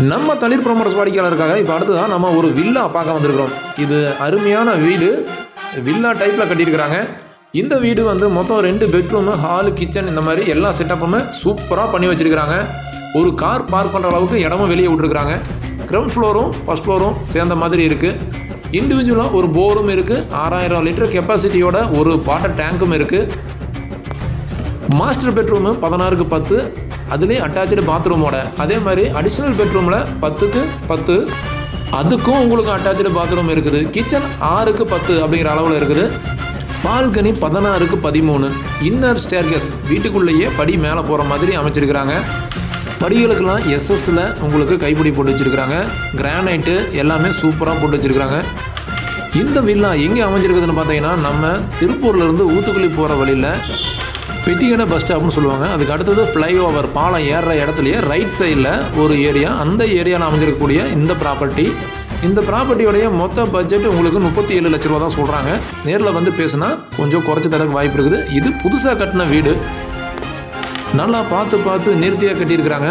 நம்ம தளிர் ப்ரோமர்ஸ் வாடிக்கையாளருக்காக இப்போ அடுத்ததான் நம்ம ஒரு வில்லா பார்க்க வந்திருக்கிறோம். இது அருமையான வீடு. வில்லா டைப்பில் கட்டியிருக்கிறாங்க. இந்த வீடு வந்து மொத்தம் ரெண்டு பெட்ரூமு ஹாலு கிச்சன் இந்த மாதிரி எல்லா செட்டப்புமே சூப்பராக பண்ணி வச்சிருக்கிறாங்க. ஒரு கார் பார்க் பண்ணுற அளவுக்கு இடமும் வெளியே விட்டுருக்குறாங்க. கிரவுண்ட் ஃப்ளோரும் ஃபஸ்ட் ஃப்ளோரும் சேர்ந்த மாதிரி இருக்குது இண்டிவிஜுவலாக ஒரு போரும் இருக்குது ஆறாயிரம் லிட்டர் கெப்பாசிட்டியோட ஒரு வாட்டர் டேங்க்கும் இருக்குது மாஸ்டர் பெட்ரூமு பதினாறுக்கு பத்து அதுலேயே அட்டாச்சு பாத்ரூமோட அதே மாதிரி அடிஷ்னல் பெட்ரூமில் பத்துக்கு பத்து அதுக்கும் உங்களுக்கு அட்டாச்சு பாத்ரூம் இருக்குது. கிச்சன் ஆறுக்கு பத்து அப்படிங்கிற அளவில் இருக்குது. பால்கனி பதினாறுக்கு பதிமூணு. இன்னர் ஸ்டேர்கஸ் வீட்டுக்குள்ளேயே படி மேலே போகிற மாதிரி அமைச்சிருக்கிறாங்க. படிகளுக்கெல்லாம் எஸ்எஸ்ல உங்களுக்கு கைப்பிடி போட்டு வச்சுருக்குறாங்க. கிரானைட்டு எல்லாமே சூப்பராக போட்டு வச்சிருக்கிறாங்க. இந்த வில்லா எங்கே அமைஞ்சிருக்குதுன்னு பார்த்தீங்கன்னா நம்ம திருப்பூர்லேருந்து ஊத்துக்குழி போகிற வழியில் பெட்டிகடை பஸ் ஸ்டாப்னு சொல்லுவாங்க. அதுக்கு அடுத்தது ஃப்ளைஓவர் பாலம் ஏறுற இடத்துலையே ரைட் சைடில் ஒரு ஏரியா அந்த ஏரியாவில் அமைஞ்சிருக்கக்கூடிய இந்த ப்ராப்பர்ட்டி இந்த ப்ராப்பர்ட்டியோடைய மொத்த பட்ஜெட் உங்களுக்கு முப்பத்தி ஏழு லட்ச ரூபா தான் சொல்கிறாங்க நேரில் வந்து பேசுனா கொஞ்சம் குறைச்சி தரக்கு வாய்ப்பு இருக்குது. இது புதுசாக கட்டின வீடு. நல்லா பார்த்து பார்த்து நிறுத்தியாக கட்டியிருக்கிறாங்க.